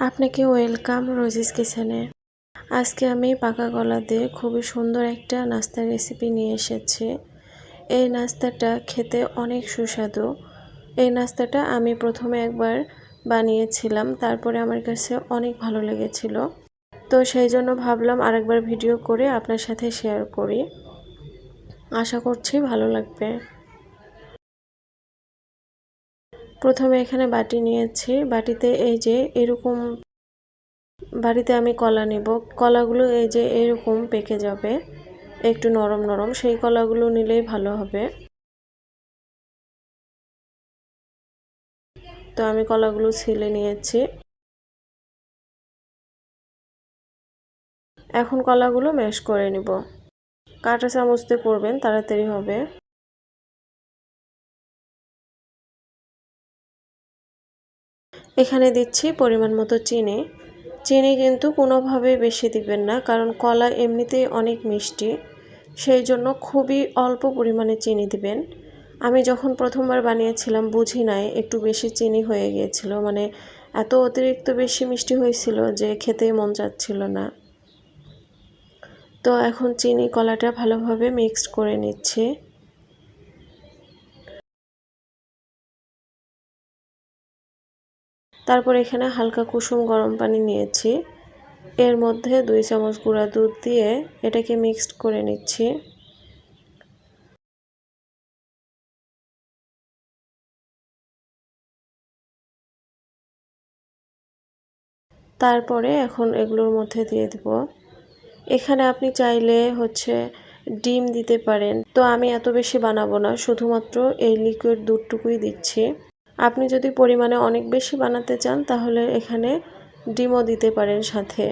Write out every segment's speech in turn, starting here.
আপনাকে welcome Rosie's কিচেনে। আজকে আমি পাকা কলা দিয়ে খুবই সুন্দর একটা নাস্তার রেসিপি নিয়ে এসেছি। এই নাস্তাটা খেতে অনেক সুস্বাদু। এই নাস্তাটা আমি প্রথমে একবার বানিয়েছিলাম, তারপরে আমার কাছে অনেক ভালো লেগেছিল। তো সেই জন্য ভাবলাম আরেকবার ভিডিও করে আপনার সাথে শেয়ার করি। আশা করছি ভালো লাগবে। প্রথমে এখানে বাটি নিয়েছি। বাটিতে এই যে এরকম বাড়িতে আমি কলা নেব। কলাগুলো এই যে এরকম পেকে যাবে, একটু নরম নরম। সেই কলাগুলো নিলেই ভালো হবে। তো আমি কলাগুলো ছিলে নিয়েছি। এখন কলাগুলো ম্যাশ করে নিব। কাঁটা চামচতে করবেন, তাড়াতাড়ি হবে। এখানে দিচ্ছি পরিমাণ মতো চিনি। চিনি কিন্তু কোনোভাবে বেশি দিবেন না, কারণ কলা এমনিতেই অনেক মিষ্টি। সেই জন্য খুবই অল্প পরিমাণে চিনি দিবেন। আমি যখন প্রথমবার বানিয়েছিলাম, বুঝি নাই, একটু বেশি চিনি হয়ে গিয়েছিল। মানে এত অতিরিক্ত বেশি মিষ্টি হয়েছিল যে খেতে মন চাচ্ছিল না। তো এখন চিনি কলাটা ভালোভাবে মিক্সড করে নিচ্ছি। তারপর এখানে হালকা কুসুম গরম পানি নিয়েছি। এর মধ্যে দুই চামচ গুঁড়া দুধ দিয়ে এটাকে মিক্সড করে নিচ্ছি। তারপরে এখন এগুলোর মধ্যে দিয়ে দেব। এখানে আপনি চাইলে হচ্ছে ডিম দিতে পারেন। তো আমি এত বেশি বানাবো না, শুধুমাত্র এই লিকুইড দুধটুকুই দিচ্ছি। আপনি যদি পরিমাণে অনেক বেশি বানাতে চান, তাহলে এখানে ডিমও দিতে পারেন সাথে।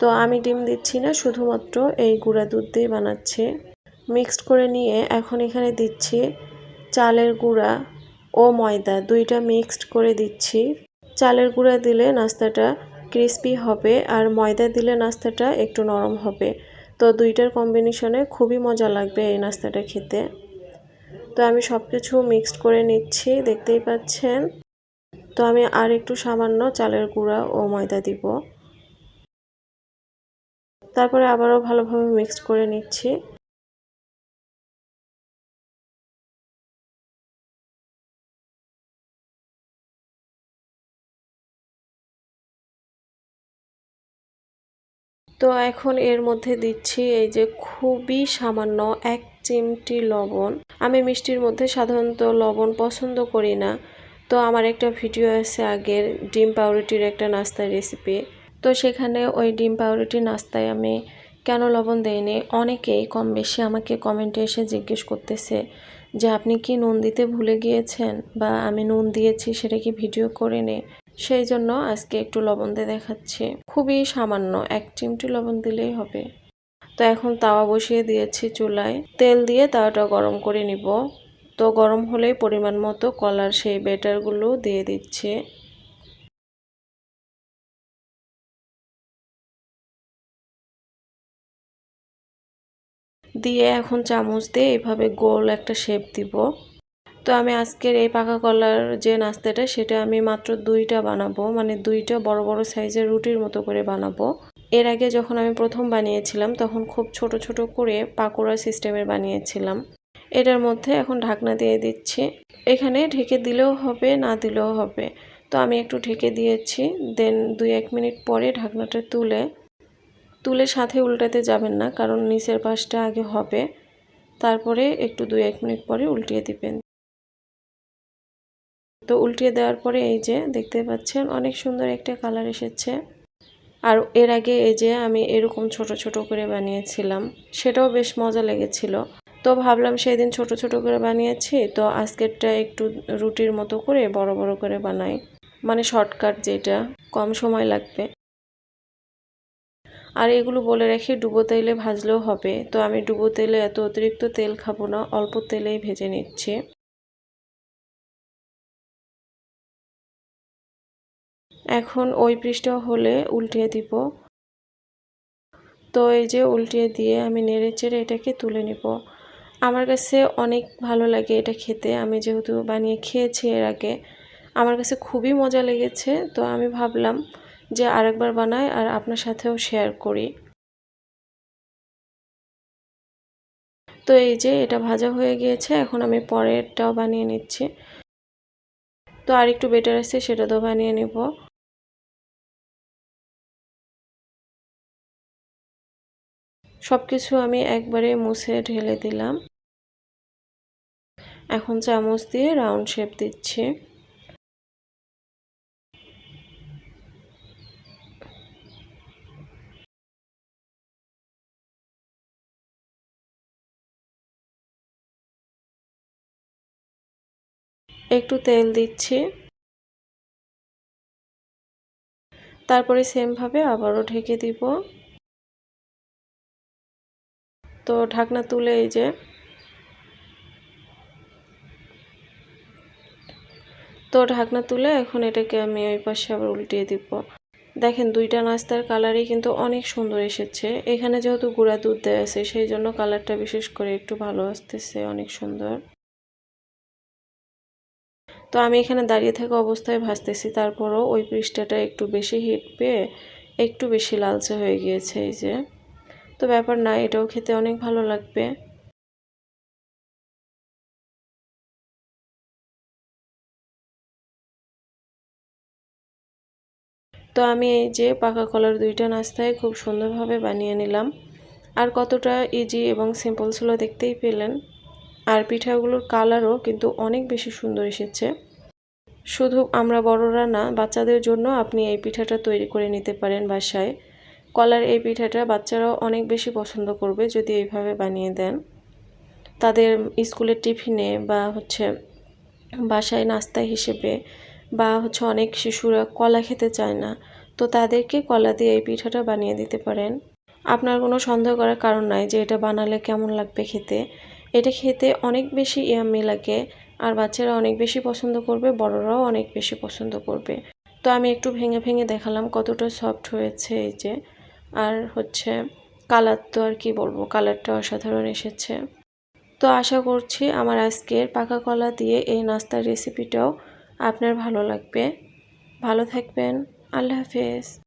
তো আমি ডিম দিচ্ছি না, শুধুমাত্র এই গুঁড়া দুধ দিয়ে বানাচ্ছি। মিক্সড করে নিয়ে এখন এখানে দিচ্ছি চালের গুঁড়া ও ময়দা, দুইটা মিক্সড করে দিচ্ছি। চালের গুঁড়া দিলে নাস্তাটা ক্রিস্পি হবে আর ময়দা দিলে নাস্তাটা একটু নরম হবে। তো দুইটার কম্বিনেশনে খুবই মজা লাগবে এই নাস্তাটা খেতে। তো আমি সব কিছু মিক্সড করে নিচ্ছি, দেখতেই পাচ্ছেন। তো আমি আর একটু সামান্য চালের গুঁড়া ও ময়দা দিব। তারপরে আবারও ভালোভাবে মিক্সড করে নিচ্ছি। তো এখন এর মধ্যে দিচ্ছি এই যে খুবই সামান্য এক চিমটি লবণ। আমি মিষ্টির মধ্যে সাধারণত লবণ পছন্দ করি না। তো আমার একটা ভিডিও আছে আগের ডিম পাউরুটির একটা নাস্তার রেসিপি তো সেখানে ওই ডিম পাউরুটি নাস্তায় আমি কেন লবণ দেয়নি অনেকেই কম বেশি আমাকে কমেন্টে এসে জিজ্ঞেস করতেছে যে, আপনি কি নুন দিতে ভুলে গিয়েছেন? বা আমি নুন দিয়েছি, সেটা কি ভিডিও করে নে সেই জন্য আজকে একটু লবণ দিয়ে দেখাচ্ছি। খুবই সামান্য, এক চিমটি লবণ দিলেই হবে। তো এখন তাওয়া বসিয়ে দিয়েছি চুলায়। তেল দিয়ে তাওয়াটা গরম করে নিব। তো গরম হলেই পরিমাণ মতো কলার সেই বেটারগুলো দিয়ে দিচ্ছি। দিয়ে এখন চামচ দিয়ে এইভাবে গোল একটা শেপ দিব। তো আমি আজকের এই পাকা কলার যে নাস্তাটা, সেটা আমি মাত্র দুইটা বানাবো। মানে দুইটা বড় বড় সাইজের রুটির মতো করে বানাবো। এর আগে যখন আমি প্রথম বানিয়েছিলাম, তখন খুব ছোট ছোট করে পাকোড়া সিস্টেমের বানিয়েছিলাম। এটার মধ্যে এখন ঢাকনা দিয়ে দিচ্ছি। এখানে ঢেকে দিলেও হবে, না দিলেও হবে। তো আমি একটু ঢেকে দিয়েছি। দেন দুই এক মিনিট পরে ঢাকনাটা তুলে তুলে সাথে উল্টাতে যাবেন না, কারণ নিচের পাশটা আগে হবে। তারপরে একটু দুই এক মিনিট পরে উল্টিয়ে দিবেন। তো উল্টিয়ে দেওয়ার পরে এই যে দেখতে পাচ্ছেন, অনেক সুন্দর একটা কালার এসেছে। আর এর আগে এই যে আমি এরকম ছোট ছোট করে বানিয়েছিলাম, সেটাও বেশ মজা লেগেছিল। তো ভাবলাম সেই দিন ছোট ছোট করে বানিয়েছি, তো আজকেরটা একটু রুটির মতো করে বড় বড় করে বানাই। মানে শর্টকাট যেটা, কম সময় লাগবে। আর এগুলো বলে রেখে, ডুবো তেলে ভাজলেও হবে। তো আমি ডুবো তেলে এত অতিরিক্ত তেল খাব না, অল্প তেলেই ভেজে নিচ্ছি। এখন ওই পৃষ্ঠা হলে উল্টিয়ে দিব। তো এই যে উল্টিয়ে দিয়ে আমি নেড়ে চেড়ে এটাকে তুলে নিব। আমার কাছে অনেক ভালো লাগে এটা খেতে। আমি যেহেতু বানিয়ে খেয়েছি এর আগে, আমার কাছে খুবই মজা লেগেছে। তো আমি ভাবলাম যে আরেকবার বানাই আর আপনার সাথেও শেয়ার করি। তো এই যে এটা ভাজা হয়ে গিয়েছে, এখন আমি পরেরটাও বানিয়ে নিচ্ছি। তো আর একটু বেটার আছে সেটা তো বানিয়ে নিব। সব কিছু আমি একবারে মুছে ঢেলে দিলাম। এখন চামচ দিয়ে রাউন্ড শেপ দিচ্ছি। একটু তেল দিচ্ছি। তারপরে সেমভাবে আবারও ঢেকে দিব। তো ঢাকনা তুলে এই যে তো ঢাকনা তুলে এখন এটাকে আমি ওই পাশে আবার উল্টিয়ে দিব। দেখেন দুইটা নাস্তার কালারই কিন্তু অনেক সুন্দর এসেছে। এখানে যেহেতু গুঁড়া দুধ দেওয়া আছে, সেই জন্য কালারটা বিশেষ করে একটু ভালো আসতেছে, অনেক সুন্দর। তো আমি এখানে দাঁড়িয়ে থাকা অবস্থায় ভাজতেছি, তারপরও ওই পৃষ্ঠাটা একটু বেশি হিট পেয়ে একটু বেশি লালচে হয়ে গিয়েছে এই যে। তো ব্যাপার না, এটাও খেতে অনেক ভালো লাগবে। তো আমি এই যে পাকা কলার দুইটা নাস্তায় খুব সুন্দরভাবে বানিয়ে নিলাম। আর কতটা ইজি এবং সিম্পল ছিল দেখতেই পেলেন। আর পিঠাগুলোর কালারও কিন্তু অনেক বেশি সুন্দর এসেছে। শুধু আমরা বড়রা না, বাচ্চাদের জন্য আপনি এই পিঠাটা তৈরি করে নিতে পারেন বাসায়। কলার এই পিঠাটা বাচ্চারাও অনেক বেশি পছন্দ করবে যদি এইভাবে বানিয়ে দেন। তাদের স্কুলের টিফিনে বা হচ্ছে বাসায় নাস্তা হিসেবে বা হচ্ছে অনেক শিশুরা কলা খেতে চায় না, তো তাদেরকে কলা দিয়ে এই পিঠাটা বানিয়ে দিতে পারেন। আপনার কোনো সন্দেহ করার কারণ নাই যে এটা বানালে কেমন লাগবে খেতে। এটা খেতে অনেক বেশি ইয়াম্মি লাগে আর বাচ্চারা অনেক বেশি পছন্দ করবে, বড়রাও অনেক বেশি পছন্দ করবে। তো আমি একটু ভেঙে ভেঙে দেখালাম কতটা সফট হয়েছে এই যে। আর হচ্ছে কালার তো আর কি বলব, কালারটা অসাধারণ এসেছে। তো আশা করছি আমার আজকের পাকা কলা দিয়ে এই নাস্তার রেসিপিটাও আপনার ভালো লাগবে। ভালো থাকবেন, আল্লাহ হাফেজ।